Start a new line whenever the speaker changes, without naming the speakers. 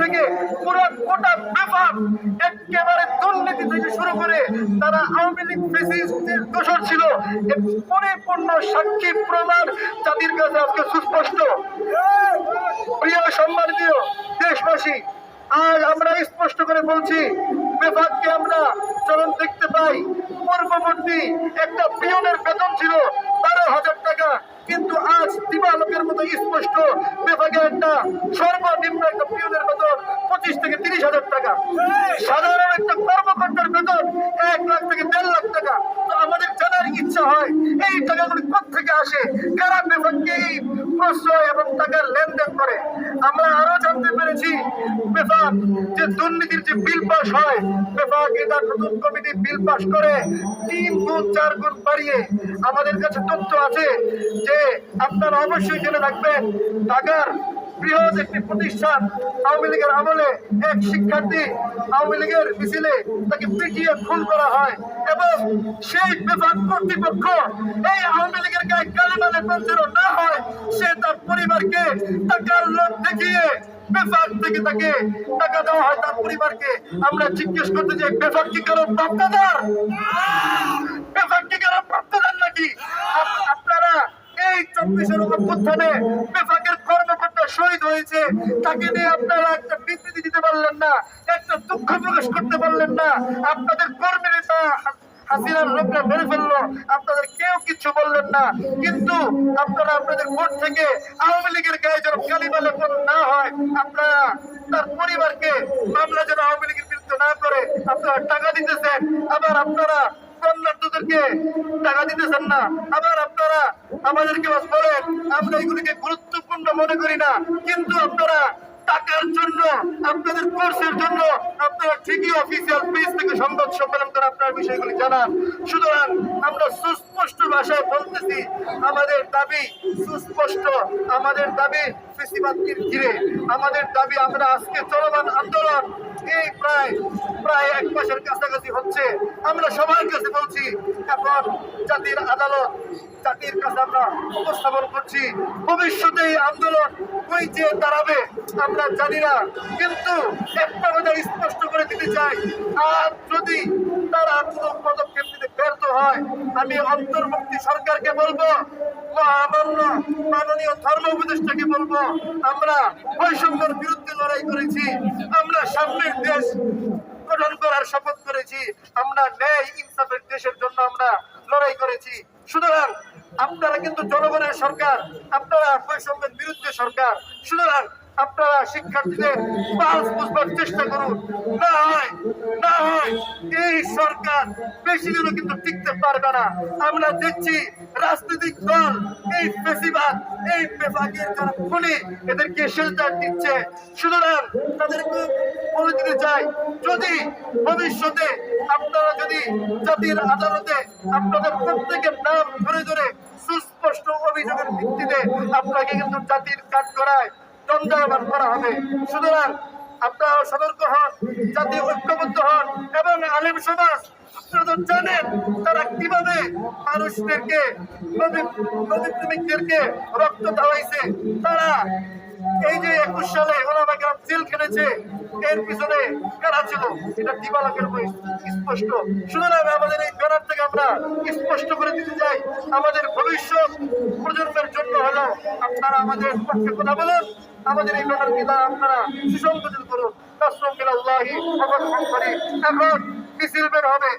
থেকে পুরো গোটা ব্যাপার একেবারে দুর্নীতি থেকে শুরু করে তারা আওয়ামী লীগ ফেসিস্টের দোষর ছিল। এর পরিপূর্ণ সাক্ষী প্রমাণ জাতির কাছে আজকে সুস্পষ্ট। প্রিয় সম্মানিত দেশবাসী, আজ আমরা স্পষ্ট করে বলছি বিভাগকে আমরা চলন দেখতে পাই। পূর্ববর্তী একটা পিয়নের বেতন ছিল বারো হাজার টাকা, কিন্তু আজ দিবালোকের মতো স্পষ্ট বিভাগে একটা সর্বনিম্ন একটা পিয়নের বেতন পঁচিশ থেকে তিরিশ হাজার টাকা। সাধারণ একটা কর্মকর্তার বেতন এক লাখ থেকে দেড় লাখ টাকা। তো আমাদের জানার ইচ্ছা হয়, এই টাকাগুলি থেকে আসে? কারা বিভাগকে এই প্রশ্রয় এবং টাকার লেনদেন করে? আমরা আরও জানতে পেরেছি বিভাগ যে দুর্নীতির যে বিল পাস হয় বিভাগ এটা নতুন কমিটি বিল পাস করে তিন গুণ, চার গুণ বাড়িয়ে আমাদের কাছে তথ্য আছে যে আপনারা অবশ্যই জেনে রাখবেন ঢাকার বৃহৎ একটি প্রতিষ্ঠান আওয়ামী লীগের আমলে এক শিক্ষার্থী আওয়ামী লীগের মিছিলে তাকে পিটিয়ে খুন করা হয় এবং সেই বিভাগ কর্তৃপক্ষ এই আওয়ামী লীগের গায়ে না হয়, সে তার পরিবারকে টাকার লোক দেখিয়ে বেফাক থেকে তাকে টাকা দেওয়া হয়। তার পরিবারকে আমরা জিজ্ঞেস করতে চাই বেফাক কি কারও প্রাপ্তদার বেফাক কি কারও প্রাপ্তদার নাকি? আপনারা এই চব্বিশের অভ্যুত্থানে শহীদ হয়েছে, তাকে নিয়ে আপনারা একটা বিবৃতি দিতে পারলেন না, একটা দুঃখ প্রকাশ করতে পারলেন না। আপনাদের কর্মী নেতা আপনাদের কেউ বললেন না। কিন্তু আপনারা আপনাদের আওয়ামী লীগের গায়ে যেন না হয়, আপনারা তার পরিবারকে মামলা যেন আওয়ামী লীগের বিরুদ্ধে না করে আপনারা টাকা দিতেছেন, আবার আপনারা কন্যার্থদেরকে টাকা দিতেছেন না। আবার আপনারা আমাদেরকে বলেন, আমরা এগুলিকে গুরুত্বপূর্ণ মনে করি না। কিন্তু আপনারা টাকার জন্য, আপনাদের কোর্সের জন্য, আপনারা ঠিকই অফিসিয়াল পেজ থেকে সংবাদ সম্মেলন করে আপনার বিষয়গুলি জানান। সুতরাং আমরা সুস্পষ্ট ভাষায় বলতেছি, আমাদের দাবি সুস্পষ্ট। আমাদের দাবি ফেসিবাদকে ঘিরে। আমাদের দাবি আমরা আজকে চলমান আন্দোলন এই প্রায় প্রায় এক মাসের কাছাকাছি হচ্ছে। আমরা সবার কাছে বলছি, এখন জাতির আদালত, জাতির কাছে আমরা উপস্থাপন করছি। ভবিষ্যতে এই আন্দোলন ওই যে দাঁড়াবে, আমরা জানি না। কিন্তু একটা কথা স্পষ্ট করে দিতে চাই আর যদি তারা কোনো পদক্ষেপ নিতে ব্যর্থ হয়, আমি অন্তর্মুক্তি সরকারকে বলব মহামান্য মাননীয় ধর্ম উপদেষ্টাকে বলব, আমরা বৈষম্যের বিরুদ্ধে লড়াই করেছি, আমরা সামনের দেশ গঠন করার শপথ করেছি, আমরা ন্যায় ইনসাফের দেশের জন্য আমরা লড়াই করেছি। সুতরাং আপনারা কিন্তু জনগণের সরকার, আপনারা বৈষম্যের বিরুদ্ধে সরকার। সুতরাং আপনারা শিক্ষার্থীদের পালস বুঝবার চেষ্টা করুন। না হয় না হয় এই সরকার বেশি দিনও কিন্তু টিকতে পারবে না। আমরা দেখছি রাজনৈতিক দল, এই বেশিরভাগ এই বেফাকের যারা খুনি, এদেরকে শেল্টার দিচ্ছে। সুতরাং তাদেরকে বলে দিতে চাই, যদি ভবিষ্যতে আপনারা যদি জাতির আদালতে আপনাদের প্রত্যেকের নাম ধরে ধরে সুস্পষ্ট অভিযোগের ভিত্তিতে আপনাকে কিন্তু জাতির কাজ করায় দণ্ডায়মান করা হবে। সুতরাং আপনারা সতর্ক হন, জাতি ঐক্যবদ্ধ হন এবং আলিম সমাজ কীভাবে মানুষদেরকে রক্ত তারা এই যে একুশ সালে জেল খেলেছে এর পিছনে স্পষ্ট। সুতরাং আমাদের আমরা স্পষ্ট করে দিতে চাই, আমাদের ভবিষ্যৎ প্রজন্মের জন্য হলো আপনারা আমাদের পক্ষে কথা বলুন, আমাদের এই ব্যানার কিনা আপনারা সুসংগঠিত করুন। তার সঙ্গে এখন মিছিল বের হবে।